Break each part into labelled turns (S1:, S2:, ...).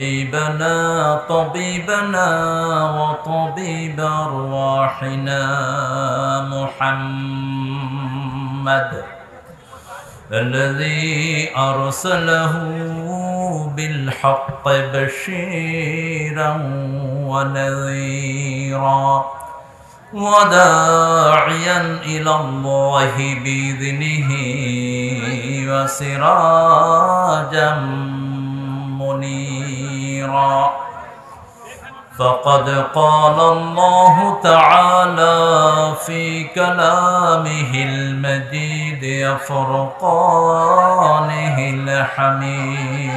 S1: طبيبنا طبيبنا وطبيب أرواحنا محمد. الذي أرسله بالحق بشيرا ونذيرا وداعيا إلى الله بإذنه وسراجا منيرا. فقد قال الله تعالى في كلامه المجيد فرقانه الحميد.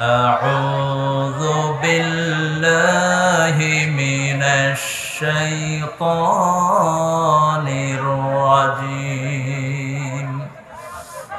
S1: أعوذ بالله من الشيطان الرجيم.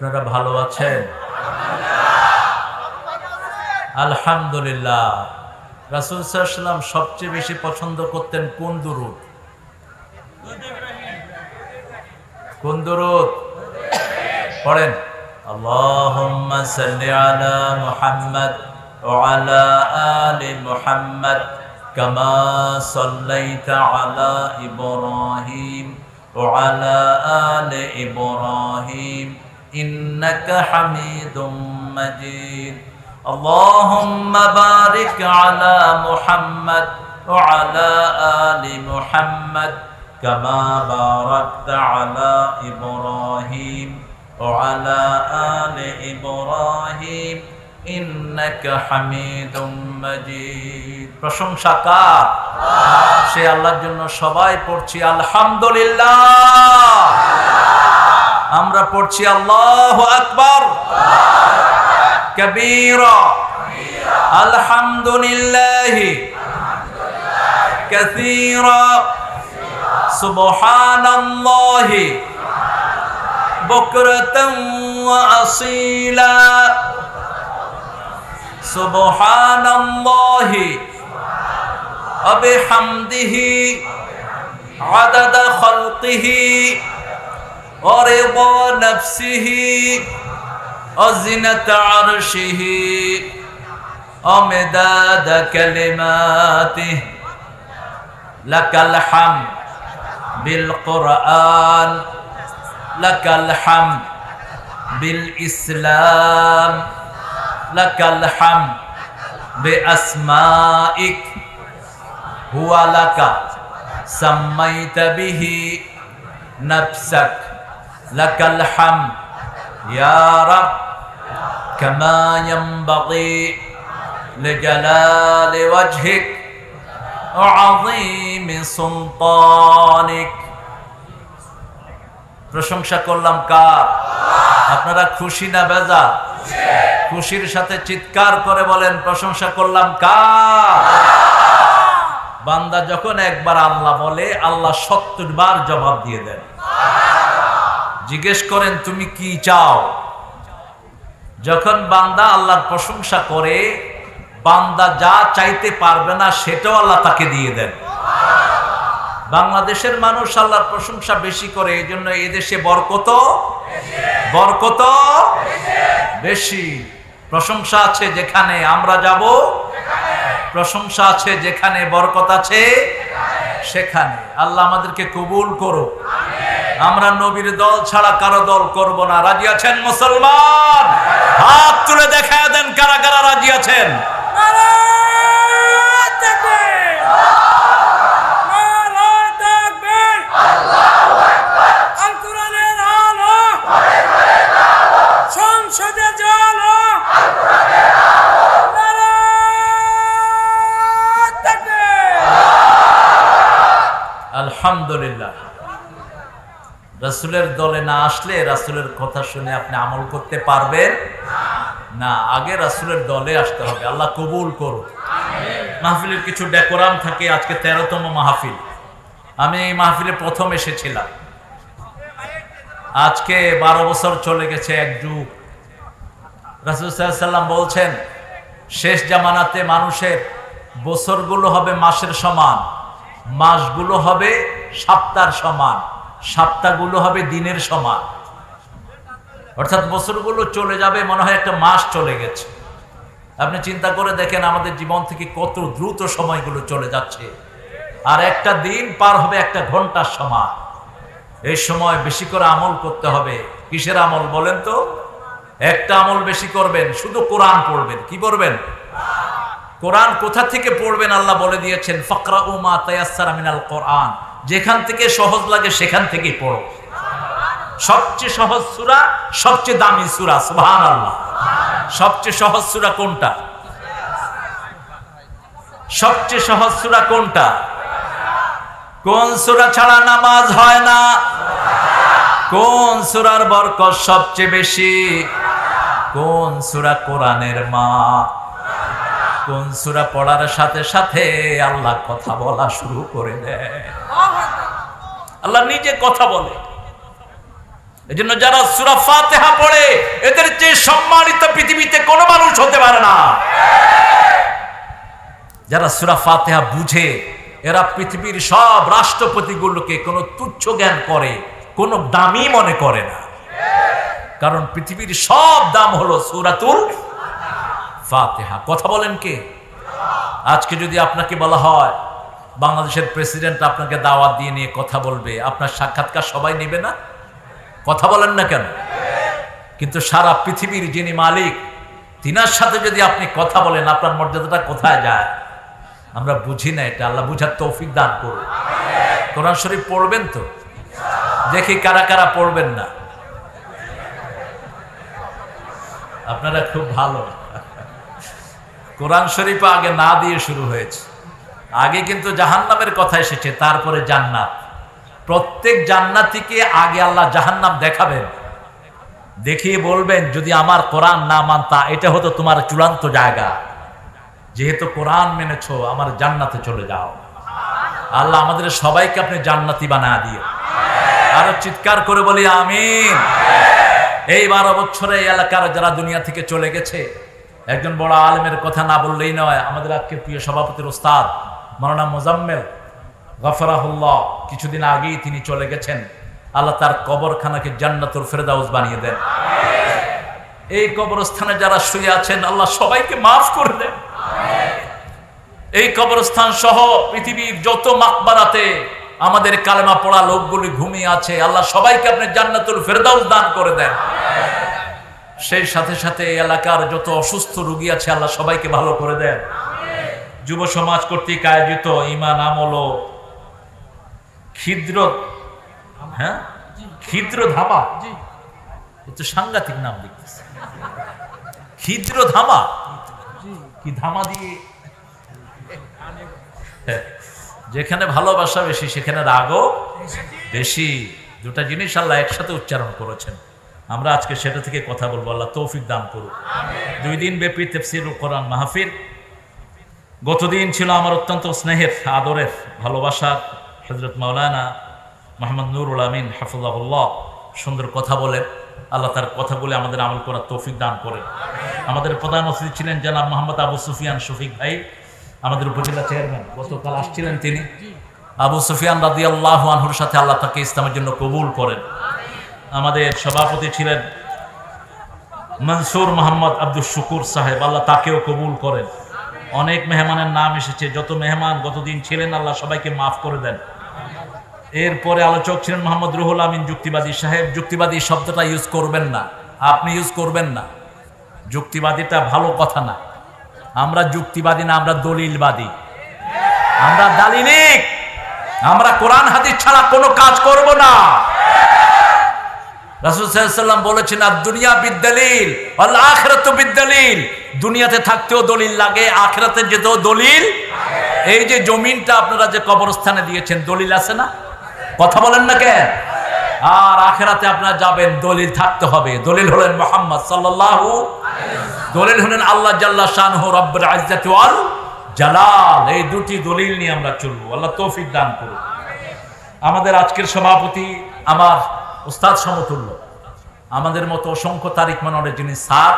S1: আপনারা ভালো আছেন আলহামদুলিল্লাহ রাসুল সাল্লাম সবচেয়ে বেশি পছন্দ করতেন কোন দুরুদ কোন দুরুদ পড়েন اللهم صل على محمد وعلى آل محمد كما صليت على إبراهيم وعلى آل إبراهيم إنك حميد مجيد اللهم بارك على محمد وعلى آل محمد كما باركت على إبراهيم وعلى آل إبراهيم إنك حميد مجيد প্রশংসা কার সে আল্লাহর জন্য সবাই পড়ছি আলহামদুলিল্লাহ আমরা পড়ছি আল্লাহ আকবার কবীরা আলহামদুলিল্লাহ كثيرا سبحان الله بكرة وأصيلا سبحان الله وبحمده عدد خلقه ورضا نفسه وزنة عرشه ومداد كلماته لك الحمد بالقرآن لك الحمد بالإسلام لك الحمد بأسمائك هو لك سميت به نفسك لك الحمد يا رب كما ينبغي لجلال وجهك وعظيم سلطانك প্রশংসা করলাম কার আপনারা খুশি না বেজা খুশির সাথে চিৎকার করে বলেন প্রশংসা করলাম কার বান্দা যখন একবার আল্লাহ বলে আল্লাহ সত্তর বার জবাব দিয়ে দেন জিজ্ঞেস করেন, তুমি কি চাও? যখন বান্দা আল্লাহর প্রশংসা করে, বান্দা যা চাইতে পারবে না, সেটাও আল্লাহ তাকে দিয়ে দেন। বাংলাদেশের মানুষ আল্লাহর প্রশংসা বেশি করে এই জন্য এদেশে বরকত বরকত বেশি। প্রশংসা আছে যেখানে আমরা যাব, প্রশংসা আছে যেখানে বরকত আছে সেখানে। আল্লাহ আমাদেরকে কবুল করো আমরা নবীর দল ছাড়া কারও দল করব না। রাজি আছেন মুসলমান? হাত তুলে দেখা দেন কারা কারা রাজি আছেন।
S2: নারায়ণ
S1: রাসূলের দলে না আসলে রাসূলের কথা শুনে আপনি আমল করতে পারবেন না। আগে রাসূলের দলে আসতে হবে। আল্লাহ কবুল করুন মাহফিলের কিছু ডেকোরাম থাকে আজকে তেরোতম মাহফিল। আমি এই মাহফিলে প্রথম এসেছিলাম। আজকে বারো বছর চলে গেছে এক যুগ। রাসুল সাল্লাম বলছেন শেষ জামানাতে মানুষের বছরগুলো হবে মাসের সমান মাসগুলো হবে সপ্তাহের সমান। সপ্তাহগুলো হবে দিনের সমান। অর্থাৎ বছরগুলো চলে যাবে, মনে হয় একটা মাস চলে গেছে। আপনি চিন্তা করে দেখেন আমাদের জীবন থেকে কত দ্রুত সময়গুলো চলে যাচ্ছে। আর একটা দিন পার হবে একটা ঘণ্টার সমান। এই সময় বেশি করে আমল করতে হবে। কিসের আমল বলেন তো? একটা আমল বেশি করবেন, শুধু কোরআন পড়বেন। কি পড়বেন? কোরআন কোথা থেকে পড়বেন? আল্লাহ বলে দিয়েছেন ফকরা উমা তায়াসারা মিনাল কোরআন। যেখান থেকে সহজ লাগে সেখান থেকে পড়ো। সবচেয়ে সহজ সূরা, সবচেয়ে দামি সূরা, সুবহানাল্লাহ। সবচেয়ে সহজ সূরা কোনটা? সবচেয়ে সহজ সূরা কোনটা? কোন সূরা ছাড়া নামাজ হয় না? কোন সুরার বরকত সবচেয়ে বেশি? কোন সূরা কোরআনের মা? কোন সূরা পড়ার সাথে সাথে আল্লাহ কথা বলা শুরু করে দেয়। আল্লাহ নিজে কথা বলে। এজন্য যারা সূরা ফাতিহা পড়ে, এদের চেয়ে সম্মানিত পৃথিবীতে কোনো মানুষ হতে পারে না। যারা সূরা ফাতিহা বুঝে, এরা পৃথিবীর সব রাষ্ট্রপতিগুলোকে কোনো তুচ্ছ জ্ঞান করে, কোনো দামি মনে করে না। কারণ পৃথিবীর সব দাম হলো সূরাতুল ফাতিহা। কথা বলেন কে? আজকে যদি আপনাকে বলা হয়, বাংলাদেশের প্রেসিডেন্ট আপনাকে দাওয়াত দিয়ে নিয়ে কথা বলবে, আপনার সাক্ষাৎকার সবাই নেবে না? কথা বলেন না কেন? কিন্তু সারা পৃথিবীর যিনি মালিক, তিনার সাথে যদি আপনি কথা বলেন, আপনার মর্যাদাটা কোথায় যায়? আমরা বুঝি না এটা। আল্লাহ বুঝার তৌফিক দান করুন। কোরআন শরীফ পড়বেন তো? দেখি কারা কারা পড়বেন না। আপনারা খুব ভালো। কোরআন শরীফ আগে না দিয়ে শুরু হয়েছে। আগে কিন্তু জাহান্নামের কথা এসেছে, তারপরে জান্নাত। প্রত্যেক জান্নাতিকে আগে আল্লাহ জাহান্নাম দেখাবেন। দেখিয়ে বলবেন, যদি আমার কোরআন না মানতা, এটা হতো তোমার চূড়ান্ত জায়গা। যেহেতু কোরআন মেনেছো, আমার জান্নাতে চলে যাও। আল্লাহ আমাদের সবাইকে আপনি জান্নাতি বানা দিয়ে আরও চিৎকার করে বলি, আমিন। এই বারো বছরে এলাকার যারা দুনিয়া থেকে চলে গেছে একজন বড় আলেমের কথা না বললেই নয়, আমাদের আজকে প্রিয় সভাপতির ওস্তাদ মৌলানা মোজাম্মেল গফরাহুল্লাহ, কিছুদিন আগেই তিনি চলে গেছেন। আল্লাহ তার কবরখানাকে জান্নাতুল ফেরদাউস বানিয়ে দেন। এই কবরস্থানে যারা শুয়ে আছেন, আল্লাহ সবাইকে মাফ করে দেন। এই কবরস্থান সহ পৃথিবীর যত মাকবারাতে আমাদের কালেমা পড়া লোকগুলি ঘুমিয়ে আছে, আল্লাহ সবাইকে আপনি জান্নাতুল ফেরদাউস দান করে দেন। সেই সাথে সাথে এই এলাকার যত অসুস্থ রুগী আছে, আল্লাহ সবাইকে ভালো করে দেন। যুব সমাজ কর্তৃক আয়োজিত ইমান আমল ক্ষিদ্র হ্যাঁ? ক্ষিদ্র ধামা। তো সাংঘাতিক নাম দেখতেছে। ক্ষিদ্র ধামা। কি ধামা দিয়ে? যেখানে ভালোবাসা বেশি, সেখানে রাগও বেশি। দুটা জিনিস আল্লাহ একসাথে উচ্চারণ করেছেন। আমরা আজকে সেটা থেকে কথা বলব। আল্লাহ তৌফিক দান করুক। দুই দিন ব্যাপী তেফসির কোরআন মাহফিল। গতদিন ছিল আমার অত্যন্ত স্নেহের, আদরের, ভালোবাসার হজরত মাওলানা মোহাম্মদ নুরুল আমিন হাফুল্লাহুল্লাহ সুন্দর কথা বলেন। আল্লাহ তার কথা বলে আমাদের আমল করার তৌফিক দান করেন। আমাদের প্রধান অতিথি ছিলেন জনাব মোহাম্মদ আবু সুফিয়ান শফিক ভাই, আমাদের উপজেলা চেয়ারম্যান। গতকাল আসছিলেন তিনি। আবু সুফিয়ান রাদি আল্লাহ আনহুর সাথে আল্লাহ তাকে ইসলামের জন্য কবুল করেন। আমাদের সভাপতি ছিলেন মনসুর মোহাম্মদ আব্দুল শুকুর সাহেব। আল্লাহ তাকেও কবুল করেন। অনেক মেহমানের নাম এসেছে। যত মেহমান গতদিন ছিলেন, আল্লাহ সবাইকে মাফ করে দেন। এরপরে আলোচক ছিলেন মোহাম্মদ রুহুল আমিন যুক্তিবাদী সাহেব। যুক্তিবাদী শব্দটা ইউজ করবেন না। আপনি ইউজ করবেন না। যুক্তিবাদীটা ভালো কথা না। আমরা যুক্তিবাদী না, আমরা দলিলবাদী। আমরা দালিলিক। আমরা কোরআন হাদিস ছাড়া কোনো কাজ করব না। রাসূল সাল্লাল্লাহু বলেছেন, আর দুনিয়া বিদ্যালিল আল আখিরাতু বিদ্যালিল দুনিয়াতে থাকতেও দলিল লাগে আখিরাতে যেতেও দলিল এই যে জমিনটা আপনারা যে কবরস্থানে দিয়েছেন, দলিল আছে না? কথা বলেন না কেন? আর আখেরাতে আপনারা যাবেন, দলিল থাকতে হবে। দলিল হলেন মোহাম্মদ সাল্লাল্লাহু দলিল হলেন আল্লাহ জাল্লা শানহু রব্বুল ইজ্জাতি ওয়াল জালাল। এই দুটি দলিল নিয়ে আমরা চলবো। আল্লাহ তৌফিক দান করুন আমাদের আজকের সভাপতি আমার উস্তাদ সমতুল্য। আমাদের মতো অসংখ্য তারিখ মানরের যিনি স্যার,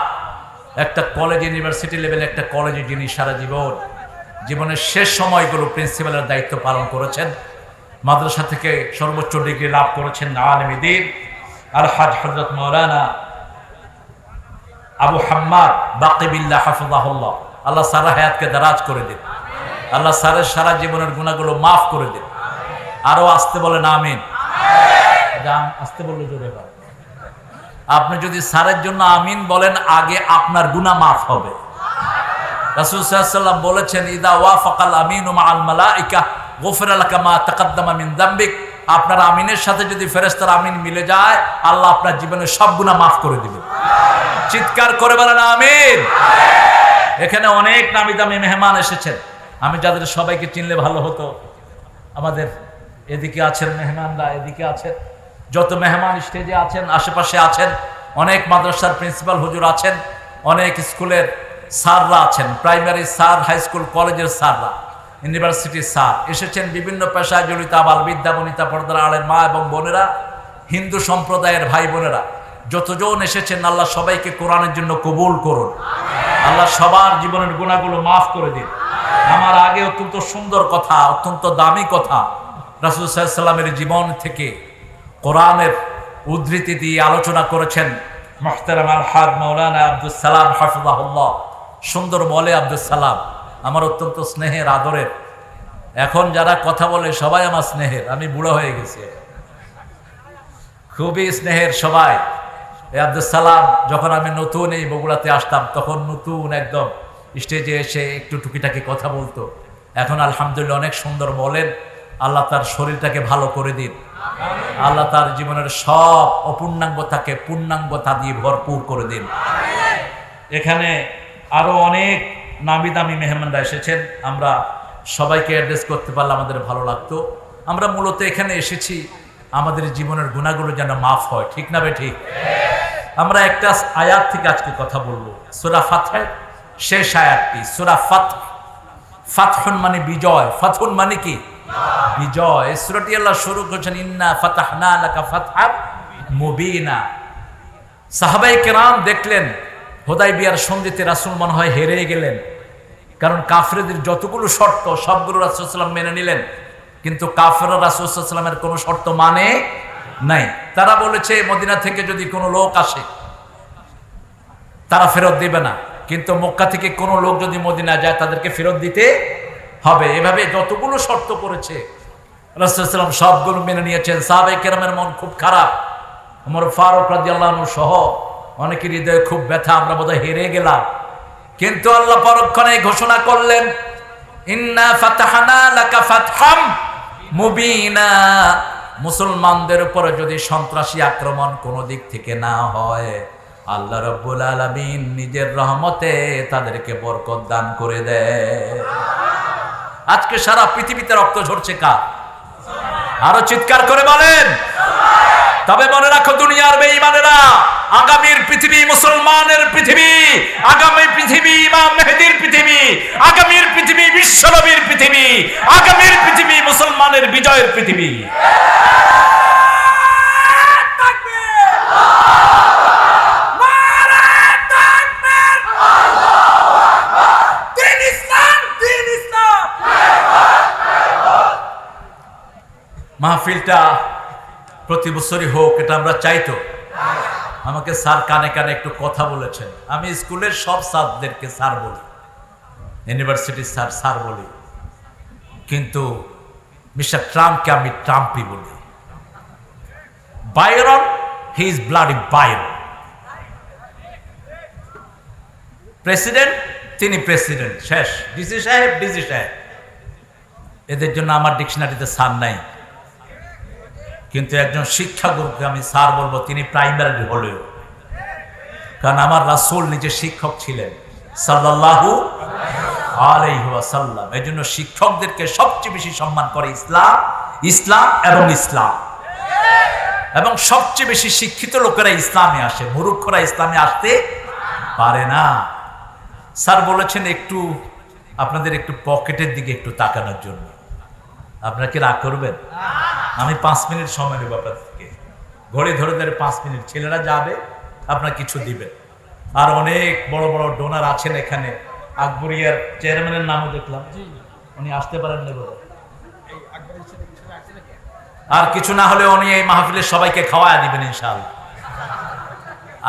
S1: একটা কলেজ ইউনিভার্সিটি লেভেলে একটা কলেজে যিনি সারা জীবন, জীবনের শেষ সময়গুলো প্রিন্সিপালের দায়িত্ব পালন করেছেন। মাদ্রাসা থেকে সর্বোচ্চ ডিগ্রি লাভ করেছেন আলমীদিন আর হাজ হজরত মৌলানা আবু হাম্মাদ বাকিবিল্লাহ হাফিজাহুল্লাহ। আল্লাহ সারা হায়াতকে দারাজ করে দিন। আল্লাহ সারের সারা জীবনের গুণাগুলো মাফ করে দিন। আরও আসতে বলেন আমিন। যান, আসতে বললে জোরে বল। আপনি যদি সারের জন্য আমিন বলেন আগে আপনার গুনাহ মাফ হবে। বলেছেন ইদা ওয়াফাকাল আমিনু মাআল মালাইকা গুফিরা লাকা তাকাদ্দামা মিন যামবিক আপনার আমিনের সাথে যদি ফেরেশতার আমিন মিলে যায় আল্লাহ আপনার সব গুনাহ মাফ করে দিবে। চিৎকার করে বলেন আমিন! এখানে অনেক নামি দামি মেহমান এসেছেন। আমি যাদের সবাইকে চিনলে ভালো হতো। আমাদের এদিকে আছেন মেহমানরা এদিকে আছেন। যত মেহমান স্টেজে আছেন, আশেপাশে আছেন, অনেক মাদ্রাসার প্রিন্সিপাল হুজুর আছেন, অনেক স্কুলের স্যাররা আছেন, প্রাইমারি স্যার, হাই স্কুল, কলেজের স্যাররা, ইউনিভার্সিটির স্যার, এসেছেন বিভিন্ন পেশায় জড়িত আবাল বিদ্যা, বনিতা, পর্দার আলের মা এবং বোনেরা, হিন্দু সম্প্রদায়ের ভাই বোনেরা। যতজন এসেছেন, আল্লাহ সবাইকে কোরআনের জন্য কবুল করুন। আল্লাহ সবার জীবনের গুণাগুলো মাফ করে দিন। আমার আগে অত্যন্ত সুন্দর কথা, অত্যন্ত দামি কথা, রাসুল সাল্লামের জীবন থেকে কোরআনের উদ্ধৃতি দিয়ে আলোচনা করেছেন মৌলানা আব্দুল সালাম হাফিজাহুল্লাহ। সুন্দর বলে আব্দুল সালাম, আমার অত্যন্ত স্নেহের আদরের। এখন যারা কথা বলে সবাই আমার স্নেহের, আমি বুড়ো হয়ে গেছি। খুবই স্নেহের সবাই। আব্দুল সালাম, যখন আমি নতুন এই বগুড়াতে আসতাম, তখন নতুন একদম স্টেজে এসে একটু টুকিটাকি কথা বলতো। এখন আলহামদুলিল্লাহ অনেক সুন্দর বলেন, আল্লাহ তার শরীরটাকে ভালো করে দিন। আল্লাহ তার জীবনের সব অপূর্ণাঙ্গতাকে পূর্ণাঙ্গতা দিয়ে ভরপুর করে দিন। এখানে আরও অনেক নামি দামি মেহমানরা এসেছেন। আমরা সবাইকে অ্যাড্রেস করতে পারলে আমাদের ভালো লাগতো। আমরা মূলত এখানে এসেছি, আমাদের জীবনের গুণাগুলো যেন মাফ হয়। ঠিক না ঠিক? আমরা একটা আয়াত থেকে আজকে কথা বলব। সুরা ফাতহের শেষ আয়াতটি। সুরা ফাত ফাতহুন মানে বিজয়। ফাতহুন মানে কি? বিজয়। সূরাটি আল্লাহ শুরু করেছেন, ইন্না ফাতাহনা লাকা ফাতহাম মুবিনা। সাহাবাই কেরাম দেখলেন হোদাই বিয়ার সন্ধিতে রাসুল মনে হয় হেরে গেলেন। কারণ কাফরেদের যতগুলো শর্ত, সবগুলো রাসুলসাল্লাম মেনে নিলেন। কিন্তু কাফেরা রাসুলসাল্লামের কোনো শর্ত মানে নাই। তারা বলেছে, মদিনা থেকে যদি কোনো লোক আসে, তারা ফেরত দিবে না। কিন্তু মক্কা থেকে কোনো লোক যদি মদিনা যায়, তাদেরকে ফেরত দিতে হবে। এভাবে যতগুলো শর্ত করেছে রাসুলসাল্লাম সবগুলো মেনে নিয়েছেন। সাহাবাই কেরামের মন খুব খারাপ। আমার ফারুক রাজি আল্লাহ সহ অনেকের হৃদয়ে খুব ব্যথা, আমরা বোধহয় হেরে গেলাম। কিন্তু আল্লাহ পরক্ষণে ঘোষণা করলেন, ইন্না মুসলমানদের উপরে যদি সন্ত্রাসী আক্রমণ কোনো দিক থেকে না হয়, আল্লাহ রব্বুল আলামিন নিজের রহমতে তাদেরকে বরকত দান করে দেয়। আজকে সারা পৃথিবীতে রক্ত ঝরছে কার? আরও চিৎকার করে বলেন। তবে মনে রাখো, দুনিয়ার বেঈমানেরা আগামীর পৃথিবী মুসলমানের পৃথিবী, আগামী পৃথিবী ইমাম মেহেদির পৃথিবী, আগামীর পৃথিবী বিশ্বনবীর পৃথিবী, আগামীর পৃথিবী মুসলমানের বিজয়ের পৃথিবী
S2: তাকবীর নারে তাকবীর দিন ইসলাম দিন ইসলাম
S1: মাহফিলটা প্রতি বছরই হোক, এটা আমরা চাইতো আমাকে স্যার কানে কানে একটু কথা বলেছেন। আমি স্কুলের সব স্যারদেরকে স্যার বলি। ইউনিভার্সিটির স্যার স্যার বলি। কিন্তু মিস্টার ট্রাম্পকে আমি ট্রাম্পই বলি। Byron, he is bloody Byron. President, তিনি প্রেসিডেন্ট, শেষ। ডিসি সাহেব ডিসি সাহেব। এদের জন্য আমার ডিকশনারিতে স্যার নাই। কিন্তু একজন শিক্ষাগুরুকে আমি স্যার বলব, তিনি প্রাইমারি হলেও। কারণ আমার রাসূল নিজে শিক্ষক ছিলেন, সাল্লাল্লাহু আলাইহি ওয়াসাল্লাম। এই জন্য শিক্ষকদেরকে সবচেয়ে বেশি সম্মান করে ইসলাম ইসলাম এবং ইসলাম। এবং সবচেয়ে বেশি শিক্ষিত লোকেরা ইসলামে আসে, মূর্খরা ইসলামে আসতে পারে না। স্যার বলেছেন একটু আপনাদের একটু পকেটের দিকে একটু তাকানোর জন্য। আপনারা কি রাগ করবেন? আমি পাঁচ মিনিট সময় নেব আপনার থেকে ঘড়ি ধরে ধরে পাঁচ মিনিট। ছেলেরা যাবে আপনার কিছু দিবেন। আর অনেক বড় বড় ডোনার আছেন এখানে। আকবরিয়ার চেয়ারম্যানের নামও দেখলাম। উনি আসতে পারেন না। আর কিছু না হলে উনি এই মাহফিলের সবাইকে খাওয়ায় দিবেন ইনশাআল্লাহ।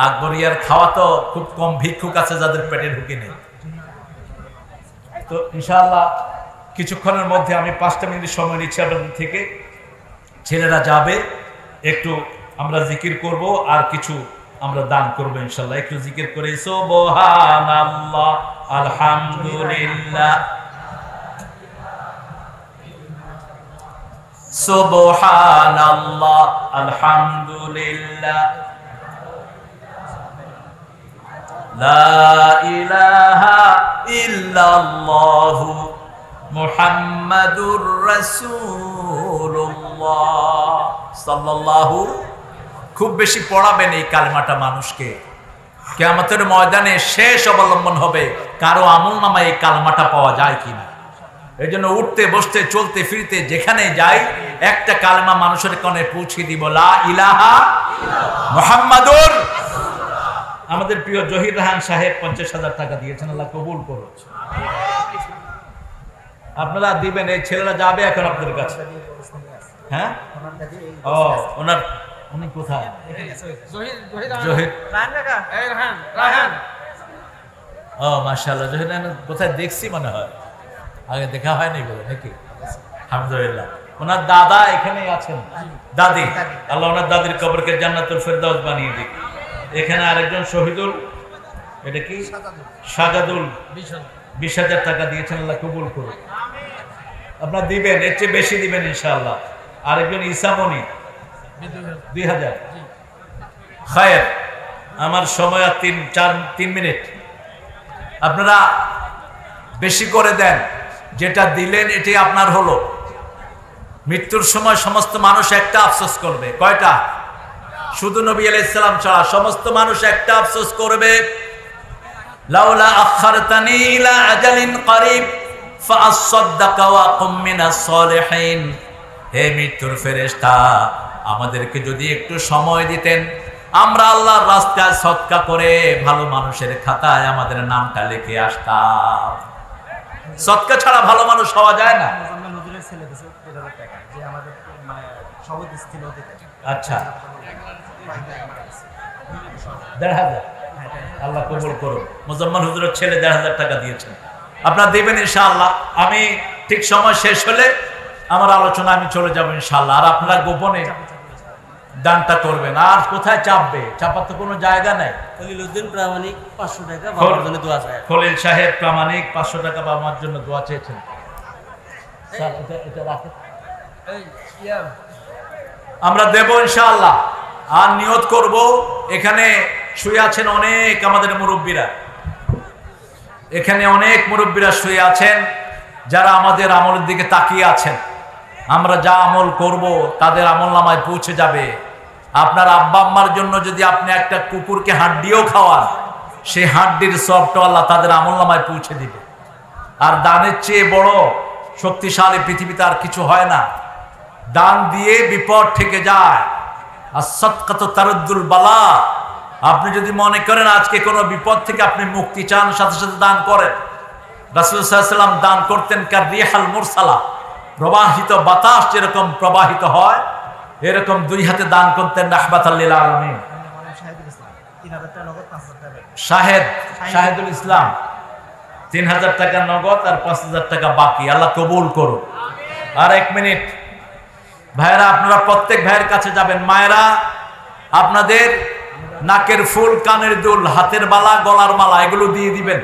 S1: আকবরিয়ার খাওয়া তো খুব কম ভিক্ষুক আছে যাদের পেটে ঢুকে নেই। তো ইনশাআল্লাহ কিছুক্ষণের মধ্যে আমি পাঁচটা মিনিট সময় নিচ্ছি আপনাদের থেকে। ছেলেরা যাবে, একটু আমরা জিকির করব, আর কিছু আমরা দান করব ইনশাল্লাহ। একটু জিকির করে, সুবহানাল্লাহ, আলহামদুলিল্লাহ। সুবহানাল্লাহ, আলহামদুলিল্লাহ। লা ইলাহা ইল্লাল্লাহু মুহাম্মাদুর রাসূলুল্লাহ। সাল্লাল্লাহু, খুব বেশি পড়াবেন এই কালেমাটা মানুষকে। কেয়ামতের ময়দানে শেষ অবলম্বন হবে, কারও আমল নামায় এই কালমাটা পাওয়া যায় কিনা। এই জন্য উঠতে, বসতে, চলতে, ফিরতে, যেখানে যাই, একটা কালমা মানুষের কনে পৌঁছে দিব, লা ইলাহা মুহাম্মাদুর আমাদের প্রিয় জহির রাহান সাহেব পঞ্চাশ হাজার টাকা দিয়েছেন, আল্লাহ কবুল করো আপনারা দিবেন এই ছেলেরা যাবে এখন আপনাদের কাছে। হ্যাঁ? ও ওনার উনি কোথায়? ও মাশাআল্লাহ জহির কোথায় দেখছি মনে হয়। আগে দেখা হয়নি নাকি? আলহামদুলিল্লাহ। ওনার দাদা এখানেই আছেন। দাদি। আল্লাহ ওনার দাদির কবরকে জান্নাতুল ফেরদাউস বানিয়ে দিক। এখানে আরেকজন শহীদুল এটা কি? সাজাদুল। বিশ হাজার টাকা দিয়েছেন, আল্লাহ কবুল করুন আপনার দিবেন, এর চেয়ে বেশি দিবেন ইনশাআল্লাহ। আরেকজন ইসামনি দুই হাজার। খায়ের, আমার সময় আর তিন, চার, তিন মিনিট। আপনারা বেশি করে দেন, যেটা দিলেন এটি আপনার হলো। মৃত্যুর সময় সমস্ত মানুষ একটা আফসোস করবে। কয়টা? শুধু নবী আলাইসালাম ছাড়া সমস্ত মানুষ একটা আফসোস করবে। লাউলা আখারতানি ইলা আজালিন করিব ফাআসাদদাকা ওয়া কুম মিনাস সলিহিন। হে মৃত্যুর ফেরেশতা আমাদেরকে যদি একটু সময় দিতেন আমরা আল্লাহর রাস্তায় সৎকা করে ভালো মানুষের খাতায় আমাদের নামটা লিখে আসতাম। সৎকা ছাড়া ভালো মানুষ হওয়া যায় না। আচ্ছা। দেড় হাজার। আল্লাহ কবুল করুন মুজম্মান হুজুরের ছেলে দেড় হাজার টাকা দিয়েছেন। আপনার দেবেন ইনশাআল্লাহ। আমি ঠিক সময় শেষ হলে আমার আলোচনা আমি চলে যাব ইনশাআল্লাহ। আর আপনারা গোপনে দানটা করবেন। আর কোথায় চাপবে? চাপার তো কোনো জায়গা নাই।
S3: খলিলুদ্দিন প্রামাণিক পাঁচশো টাকা বাবার জন্য দোয়া চায়।
S1: খলিল সাহেব প্রামাণিক পাঁচশো টাকা বাবার জন্য দোয়া চেয়েছেন। আমরা দেব ইনশাআল্লাহ। আর নিয়ত করব এখানে শুয়ে আছেন অনেক আমাদের মুরব্বীরা। এখানে অনেক মুরব্বীরা শুয়ে আছেন, যারা আমাদের আমলের দিকে তাকিয়ে আছেন। আমরা যা আমল করব, তাদের আমল নামায় পৌঁছে যাবে। আপনার আব্বা আম্মার জন্য যদি আপনি একটা কুকুরকে হাড্ডিও খাওয়ান সেই হাড্ডির সবটা আল্লাহ তাদের আমল নামায় পৌঁছে দিবে। আর দানের চেয়ে বড় শক্তিশালী পৃথিবীতে আর কিছু হয় না। দান দিয়ে বিপদ থেকে যায়। আর সৎকাত তারুদ্দুল বালা। আপনি যদি মনে করেন আজকে কোনো বিপদ থেকে আপনি মুক্তি চান, সাথে সাথে দান করেন। রাসুলাম দান করতেন কার রিহাল প্রবাহিত বাতাস যেরকম প্রবাহিত হয়, এরকম দুই হাতে দান করতেন রাহবাত
S3: শাহিদুল ইসলাম, তিন হাজার টাকা নগদ
S1: আর পাঁচ হাজার টাকা বাকি। আল্লাহ করুন আর এক মিনিট। আপনারা প্রত্যেক ভাইয়ের কাছে যাবেন। মায়েরা, আপনাদের নাকের ফুল, কানের দুল, হাতের বালা, গলার মালা, এগুলো দিয়ে দিবেন।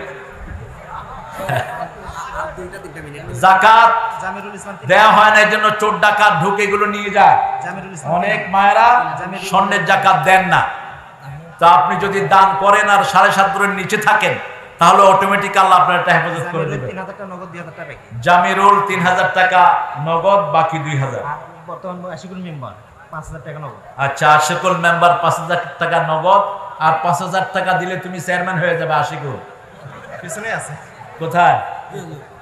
S1: স্বর্ণের জাকাত দেন না। তা আপনি যদি করেন আর সাড়ে সাত নিচে থাকেন, তাহলে আপনার হেফাজত করে
S3: জামিরুল তিন হাজার টাকা, নগদ বাকি।
S1: দুই হাজার।
S3: পাঁচ হাজার টাকা নগদ।
S1: আচ্ছা আশিকুল মেম্বার পাঁচ হাজার টাকা নগদ আর পাঁচ হাজার টাকা দিলে তুমি চেয়ারম্যান হয়ে যাবে আশিকুল।
S3: পিছনে আছে।
S1: কোথায়?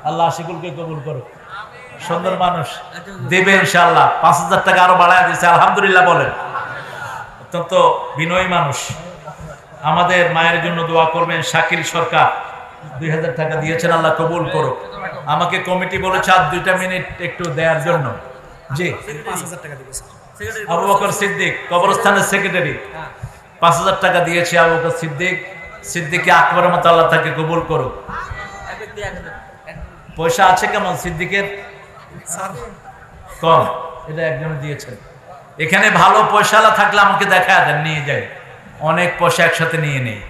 S1: আল্লাহ আশিকুলকে কবুল করো সুন্দর মানুষ। দেবে ইনশাল্লাহ পাঁচ হাজার টাকা আরও বাড়ায় আলহামদুলিল্লাহ বলেন। অত্যন্ত বিনয়ী মানুষ। আমাদের মায়ের জন্য দোয়া করবেন শাকিল সরকার। দুই হাজার টাকা দিয়েছেন আল্লাহ কবুল করো আমাকে কমিটি বলেছে আর দুইটা মিনিট একটু দেওয়ার জন্য। জি।
S3: পাঁচ হাজার টাকা স্যার।
S1: আবু বকর সিদ্দিক কবরস্থানের সেক্রেটারি পাঁচ হাজার টাকা দিয়েছে আবু বকর সিদ্দিক। সিদ্দিকে আকবরের মতো আল্লাহ তাকে কবুল পয়সা আছে কেমন সিদ্দিকের? কম। এটা একজন দিয়েছেন। এখানে ভালো পয়সালা থাকলে আমাকে দেখা দেন নিয়ে যাই। অনেক পয়সা একসাথে নিয়ে নেই।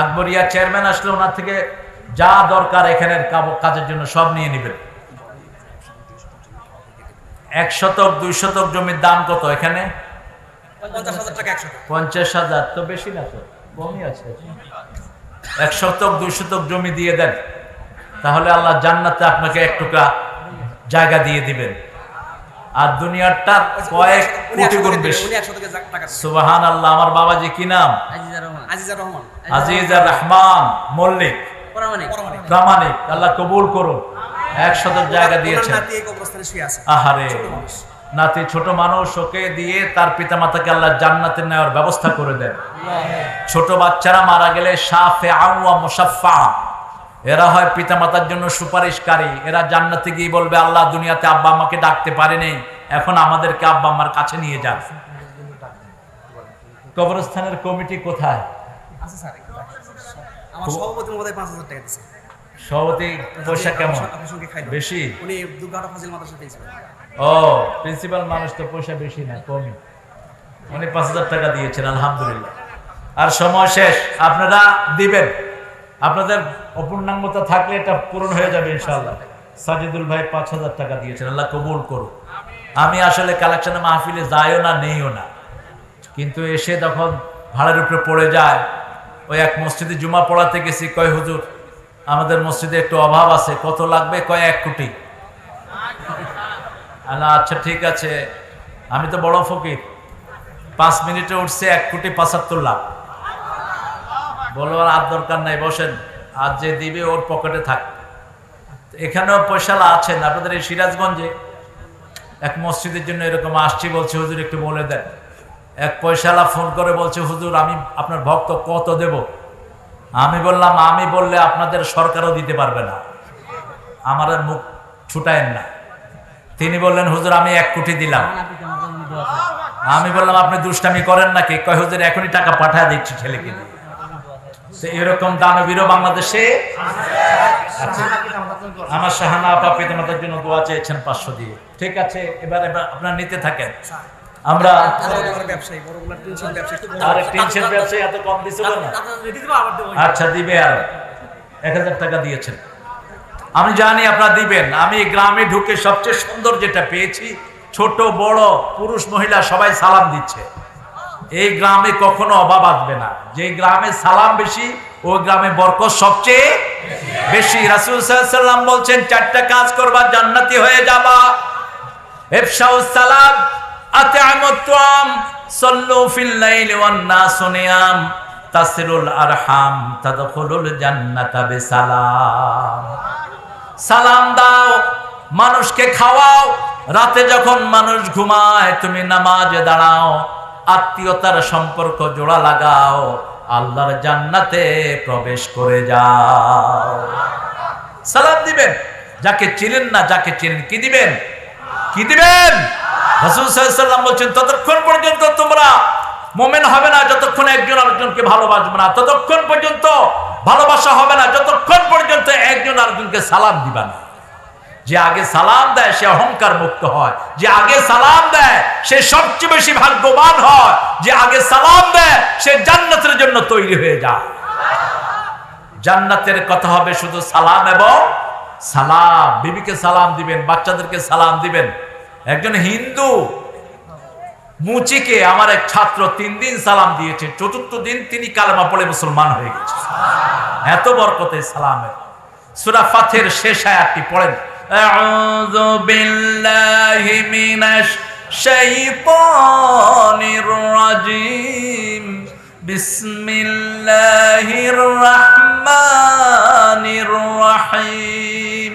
S1: আকবরিয়া চেয়ারম্যান আসলে ওনার থেকে যা দরকার এখানের কাজের জন্য সব নিয়ে নেবেন। এক শতক দুই শতক জমির দাম কত এখানে?
S3: পঞ্চাশ হাজার টাকা
S1: তো বেশি না তো কমই আছে। এক শতক দুই শতক জমি দিয়ে দেন তাহলে আল্লাহ জান্নাতে আপনাকে এক টুকরা জায়গা দিয়ে দিবেন। আর দুনিয়ারটা কয়েক কোটি গুণ বেশি। সুবাহান আল্লাহ আমার বাবাজি কি নাম?
S3: আজিজা রহমান।
S1: আজিজা রহমান। মল্লিক। প্রামাণিক আল্লাহ কবুল করুন। এক শতক জায়গা দিয়েছেন। আহারে। নাতি ছোট মানুষ ওকে দিয়ে তার পিতামাতাকে আল্লাহ জান্নাতে নেওয়ার ব্যবস্থা করে দেন। ছোট বাচ্চারা মারা গেলে সাফে আউয়া মুসাফা এরা হয় পিতামাতার জন্য সুপারিশকারী। এরা জান্নাতে গিয়ে বলবে আল্লাহ দুনিয়াতে আব্বা আমাকে ডাকতে পারেনি এখন আমাদেরকে আব্বা আম্মার কাছে নিয়ে যান। কবরস্থানের কমিটি কোথায়?
S3: আছে স্যার আমার সভাপতি মহোদয় পাঁচ হাজার টাকা দিচ্ছে
S1: সভাপতি পয়সা কেমন? বেশি?
S3: উনি দুর্গাটা ফাজিল মাদ্রাসা দিয়েছিল
S1: ও প্রিন্সিপাল মানুষ তো পয়সা বেশি না কমই। উনি পাঁচ হাজার টাকা দিয়েছেন আলহামদুলিল্লাহ। আর সময় শেষ আপনারা দিবেন। আপনাদের অপূর্ণাঙ্গতা থাকলে এটা পূরণ হয়ে যাবে ইনশাল্লাহ সাজিদুল ভাই পাঁচ হাজার টাকা দিয়েছেন আল্লাহ কবুল করুন আমি আসলে কালেকশনে মাহফিলে যাইও না নেইও না। কিন্তু এসে যখন ভাড়ার উপরে পড়ে যায় ওই এক মসজিদে জুমা পড়াতে গেছি কয় হুজুর আমাদের মসজিদে একটু অভাব আছে। কত লাগবে? কয়েক কোটি। আচ্ছা ঠিক আছে। আমি তো বড় ফকির। পাঁচ মিনিটে উঠছে, এক কোটি পঁচাত্তর লাখ। বলবার আর দরকার নাই, বসেন। আর যে দিবে, ওর পকেটে থাক। এখানেও পয়সালা আছেন আপনাদের এই সিরাজগঞ্জে এক মসজিদের জন্য এরকম আসছি বলছে, হুজুর, একটু বলে দেন। এক পয়সালা ফোন করে বলছে, হুজুর, আমি আপনার ভক্ত কত দেব? আমি বললাম, আমি বললে আপনাদের সরকারও দিতে পারবে না। আমার মুখ ছুটায়েন না। তিনি বললেন, হুজুর, আমি এক কোটি দিলাম। আমি বললাম, আপনি দুষ্টামি করেন নাকি কয়, হুজুর, এখনই টাকা পাঠায় দিচ্ছি ছেলেকে এরকম দানবীরও বাংলাদেশে আমার শাহানা আপা পিতামাতার জন্য দোয়া চেয়েছেন পাঁচশো দিয়ে। ঠিক আছে, এবার এবার আপনার নিতে থাকেন। আমরা আচ্ছা দিবে আর। এক হাজার টাকা দিয়েছেন। আমি জানি আপনারা দিবেন। আমি গ্রামে ঢুকে সবচেয়ে সুন্দর যেটা পেয়েছি, ছোট, বড়, পুরুষ, মহিলা সবাই সালাম দিচ্ছে। এই গ্রামে কখনো অভাব আসবে না। যে গ্রামে সালাম বেশি ওই গ্রামে বরকত সবচেয়ে বেশি। রাসুল সাল্লাম বলছেন, চারটা কাজ করবা, জান্নাতি হয়ে যাবা। সালাম আতআমুত তুআম সাল্লু ফিল লাইলি ওয়ান নাসু নিয়াম তাসিলুল আরহাম, তাদখুলুল জান্নাতা সালাম দাও, মানুষকে খাওয়াও, রাতে যখন মানুষ ঘুমায়, তুমি নামাজে দাঁড়াও, আত্মীয়তার সম্পর্ক জোড়া লাগাও, আল্লাহর জান্নাতে প্রবেশ করে যাও। সালাম দিবেন, যাকে চিনেন না, যাকে চিনেন, কি দিবেন? কি দিবেন? আলাইহি ওয়াসাল্লাম বলছেন, ততক্ষণ পর্যন্ত তোমরা মোমেন হবে না, যতক্ষণ একজন আরেকজনকে ভালোবাসবে না, ততক্ষণ পর্যন্ত ভালোবাসা হবে না, যতক্ষণ পর্যন্ত একজন আরেকজনকে সালাম দিবা না। যে আগে সালাম দেয়, সে অহংকার মুক্ত হয়। যে আগে সালাম দেয়, সে সবচেয়ে বেশি ভাগ্যবান হয়। যে আগে সালাম দেয়, সে জান্নাতের জন্য তৈরি হয়ে যায়। জান্নাতের কথা হবে শুধু সালাম এবং সালাম। বিবিকে সালাম দিবেন, বাচ্চাদেরকে সালাম দিবেন। একজন হিন্দু মুচিকে আমার এক ছাত্র তিন দিন সালাম দিয়েছে, চতুর্থ দিন তিনি কালেমা পড়ে মুসলমান হয়ে গেছে। এত বরকতে সালামের সূরা ফাথের শেষ আয়াতটি পড়েন, আউযু বিল্লাহি মিনাশ শাইতানির রাজিম, বিসমিল্লাহির রাহমানির রাহিম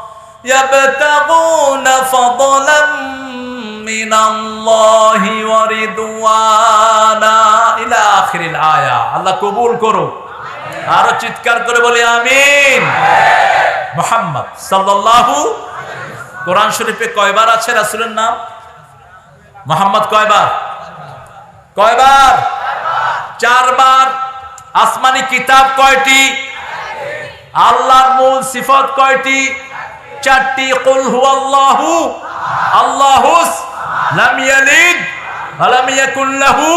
S1: يبتغون فضلا من الله ورضوانا إلى آخر الآية الله قبول করো আরো চিৎকার করে বলি আমিন মোহাম্মদ সাল্লাল্লাহু কোরআন শরীফে কয়বার আছে রাসূলের নাম মোহাম্মদ কয়বার কয়বার চারবার আসমানি কিতাব কয়টি আল্লাহর মূল সিফত কয়টি চারটি কুল হুয়াল্লাহু, আল্লাহুস লাম ইয়ালিদ ওয়া লাম ইয়াকুল লাহু।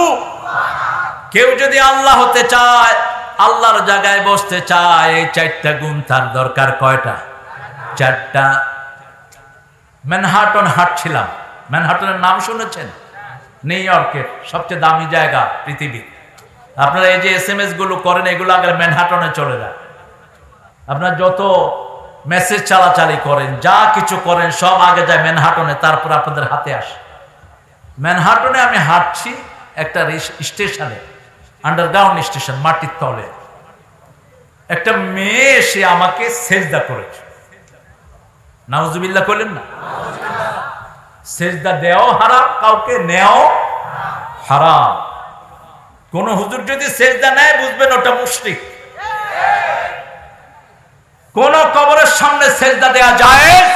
S1: কেউ যদি আল্লাহ হতে চায়, আল্লাহর জায়গায় বসতে চায়, এই চারটা গুণ তার দরকার কয়টা? চারটা। ম্যানহাটন হাঁটছিলাম। ম্যানহাটনের নাম শুনেছেন? নিউ ইয়র্কের সবচেয়ে দামি জায়গা পৃথিবী। আপনারা এই যে এস এম এসগুলো করেন, এগুলো আগে ম্যানহাটনে চলে যায় আপনার যত মেসেজ চালাচালি করেন, যা কিছু করেন, সব আগে যায় ম্যানহাটনে, তারপর আপনাদের হাতে আসে। ম্যানহাটনে আমি হাঁটছি একটা স্টেশনে, আন্ডারগ্রাউন্ড স্টেশন, মাটির তলে। একটা মেয়ে এসে আমাকে সেজদা করেছে। নাউজুবিল্লাহ করলেন না? সেজদা দেওয়াও হারাম, কাউকে নেও হারাম। কোন হুজুর যদি সেজদা নেয়, বুঝবেন ওটা মুশরিক। কোন কবরের সামনে সেজদা দেয়া জায়েজ?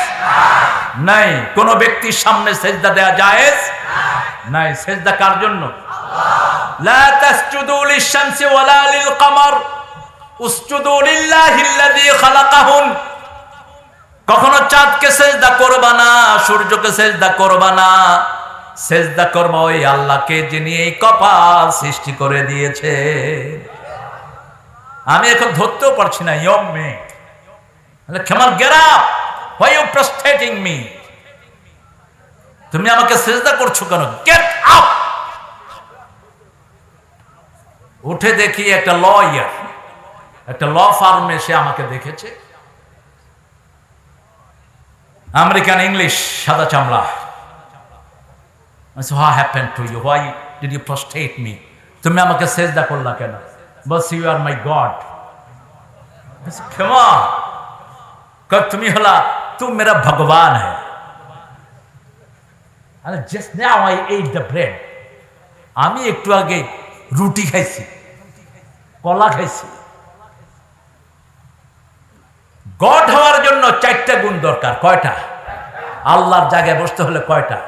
S1: নাই। কোন ব্যক্তির সামনে সেজদা দেয়া জায়েজ? নাই। সেজদা কার জন্য? লা তাসজুদু লিশ-শামসি ওয়ালা লিল-কমর। উসজুদু লিল্লাহিল্লাযী খালাকাহুন। কখনো চাঁদকে সেজদা করবা না, সূর্যকে সেজদা করবা না। সেজদা করবা ওই আল্লাহকে যিনি এই কপাল সৃষ্টি করে দিয়েছে আমি এখন ধরতেও পারছি না মে ক্ষমার গেরা হোয়াই ইউ প্রস্টেটিং মি তুমি আমাকে সেজদা করছ কেন? গেট উঠে দেখি একটা লয়ার একটা ল ফার্মে সে আমাকে দেখেছে। আমেরিকান ইংলিশ, সাদা চামড়া। What happen to you why did you prostrate me তুমি আমাকে সেজদা করলা কেন? বস ইউ আর মাই গড ক্ষমা কব তুমি হলা তুম মেরা ভগবান है. Just now I ate the bread আমি একটু আগে রুটি খাইছি কলা খাইছি গড হওয়ার জন্য চারটা গুণ দরকার, কয়টা? আল্লাহর জায়গায় বসতে হলে কয়টা?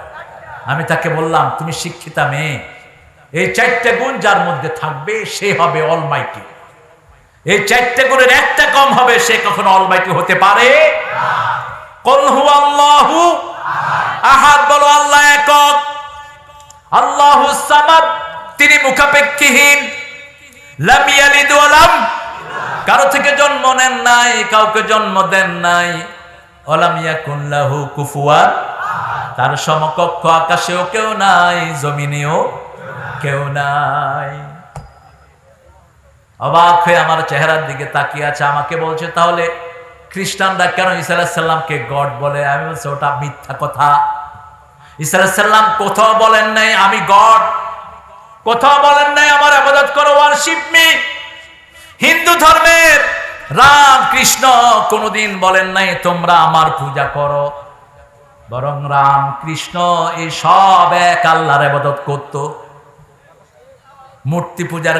S1: আমি তাকে বললাম, তুমি শিক্ষিতা মেয়ে। এই চারটা গুণ যার মধ্যে থাকবে, সে হবে অলমাইটি এই চারটা গুণের একটা কম হবে, সে কখনো অলমাইটি হতে পারে আল্লাহু বলো আল্লাহ একক। তিনি মুখাপেক্ষীহীন। কারও থেকে জন্ম নেন নাই, কাউকে জন্ম দেন নাই। ওলাম ইয়াকুন লাহু তার সমকক্ষ আকাশেও কেউ নাই, জমিনেও কেউ নাই। অবাক হয়ে আমার চেহারার দিকে তাকিয়ে আছে, আমাকে বলছে, তাহলে খ্রিস্টানরা কেন ইসাল্লামকে গড বলে? আমি বলছি, ওটা মিথ্যা কথা। ইসাল্লাম কোথাও বলেন নাই, আমি গড। কোথাও বলেন নাই, আমার আবাদত করো ওয়ার্শিপ মি হিন্দু ধর্মের রাম কৃষ্ণ কোনোদিন বলেন নাই, তোমরা আমার পূজা করো। বরং রাম কৃষ্ণ এই সব এক আল্লাহর আবাদত করত। মূর্তি পূজার